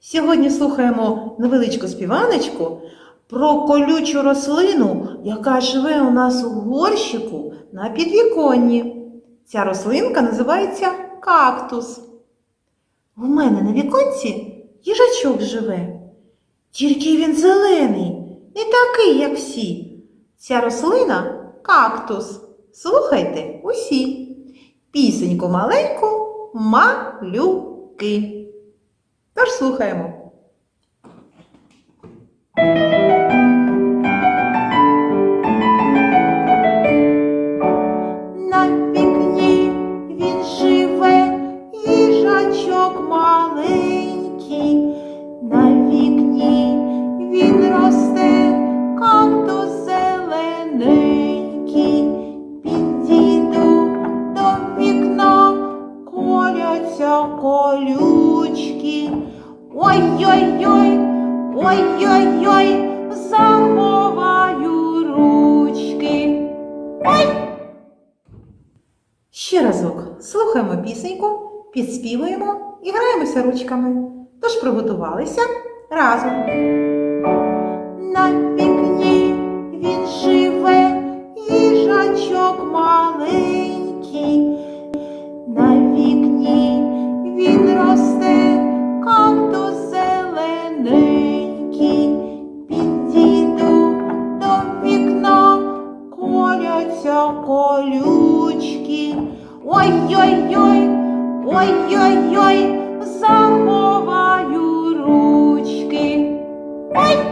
Сьогодні слухаємо невеличку співаночку про колючу рослину, яка живе у нас у горщику на підвіконні. Ця рослинка називається кактус. У мене на віконці їжачок живе. Тільки він зелений, не такий, як всі. Ця рослина кактус. Слухайте усі. Пісеньку маленьку малюки. Тож слухаємо. Колючки. Ой-ой-ой, ой-ой-ой, заховаю ручки. Ой! Ще разок слухаємо пісеньку, підспівуємо і граємося ручками. Тож приготувалися разом. Ой-ой-ой, ой-ой-ой, заховаю ручки. Ой!